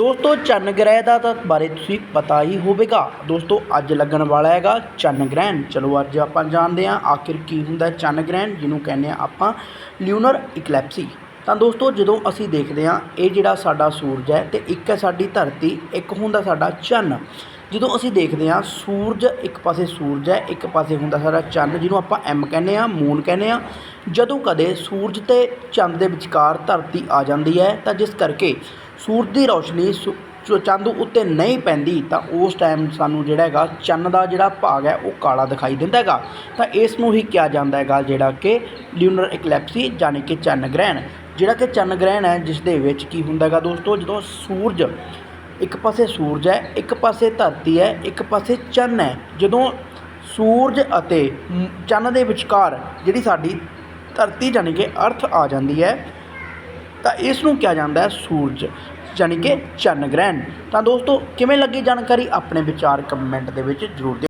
ਦੋਸਤੋ, ਚੰਨ ਗ੍ਰਹਿ ਦਾ ਤਾਂ ਬਾਰੇ ਤੁਸੀਂ ਪਤਾ ਹੀ ਹੋਵੇਗਾ। ਦੋਸਤੋ, ਅੱਜ ਲੱਗਣ ਵਾਲਾ ਹੈਗਾ ਚੰਨ ਗ੍ਰਹਿਣ। ਚਲੋ, ਅੱਜ ਆਪਾਂ ਜਾਣਦੇ ਹਾਂ ਆਖਿਰ ਕੀ ਹੁੰਦਾ ਚੰਨ ਗ੍ਰਹਿਣ, ਜਿਹਨੂੰ ਕਹਿੰਦੇ ਆ ਆਪਾਂ ਲਿਊਨਰ ਇਕਲੈਪਸੀ ਤਾਂ ਦੋਸਤੋ, ਜਦੋਂ ਅਸੀਂ ਦੇਖਦੇ ਹਾਂ, ਇਹ ਜਿਹੜਾ ਸਾਡਾ ਸੂਰਜ ਹੈ ਤੇ ਇੱਕ ਹੈ ਸਾਡੀ ਧਰਤੀ, ਇੱਕ ਹੁੰਦਾ ਸਾਡਾ ਚੰਨ। ਜਦੋਂ ਅਸੀਂ ਦੇਖਦੇ ਹਾਂ, ਸੂਰਜ ਇੱਕ ਪਾਸੇ ਸੂਰਜ ਹੈ, ਇੱਕ ਪਾਸੇ ਹੁੰਦਾ ਸਾਡਾ ਚੰਨ, ਜਿਹਨੂੰ ਆਪਾਂ ਐਮ ਕਹਿੰਦੇ ਹਾਂ ਮੂਨ ਕਹਿੰਦੇ ਹਾਂ। ਜਦੋਂ ਕਦੇ ਸੂਰਜ ਤੇ ਚੰਦ ਦੇ ਵਿਚਕਾਰ ਧਰਤੀ ਆ ਜਾਂਦੀ ਹੈ, ਤਾਂ ਜਿਸ ਕਰਕੇ ਸੂਰਜ ਦੀ ਰੌਸ਼ਨੀ ਸੁ- ਚੰਦ ਉੱਤੇ ਨਹੀਂ ਪੈਂਦੀ, ਤਾਂ ਉਸ ਟਾਈਮ ਸਾਨੂੰ ਜਿਹੜਾ ਹੈਗਾ, ਚੰਨ ਦਾ ਜਿਹੜਾ ਭਾਗ ਹੈ, ਉਹ ਕਾਲਾ ਦਿਖਾਈ ਦਿੰਦਾ ਹੈਗਾ। ਤਾਂ ਇਸ ਨੂੰ ਹੀ ਕਿਹਾ ਜਾਂਦਾ ਹੈਗਾ, ਜਿਹੜਾ ਕਿ ਲਿਊਨਰ ਇਕਲੈਪਸੀ ਯਾਨੀ ਕਿ ਚੰਨ ਗ੍ਰਹਿਣ। ਜਿਹੜਾ ਕਿ ਚੰਨ ਗ੍ਰਹਿਣ ਹੈ ਜਿਸ ਦੇ ਵਿੱਚ ਕੀ ਹੁੰਦਾ ਹੈਗਾ ਦੋਸਤੋ, ਜਦੋਂ ਸੂਰਜ ਇੱਕ ਪਾਸੇ ਸੂਰਜ ਹੈ, ਇੱਕ ਪਾਸੇ ਧਰਤੀ ਹੈ, ਇੱਕ ਪਾਸੇ ਚੰਨ ਹੈ। ਜਦੋਂ ਸੂਰਜ ਅਤੇ ਚੰਨ ਦੇ ਵਿਚਕਾਰ ਜਿਹੜੀ ਸਾਡੀ ਧਰਤੀ ਯਾਨੀ ਕਿ ਅਰਥ ਆ ਜਾਂਦੀ ਹੈ, ਤਾਂ ਇਸ ਨੂੰ ਕਿਹਾ ਜਾਂਦਾ ਹੈ ਸੂਰਜ ਯਾਨੀ ਕਿ ਚੰਨ ਗ੍ਰਹਿਣ। ਤਾਂ ਦੋਸਤੋ, ਕਿਵੇਂ ਲੱਗੀ ਜਾਣਕਾਰੀ? ਆਪਣੇ ਵਿਚਾਰ ਕਮੈਂਟ ਦੇ ਵਿੱਚ ਜ਼ਰੂਰ ਦਿਓ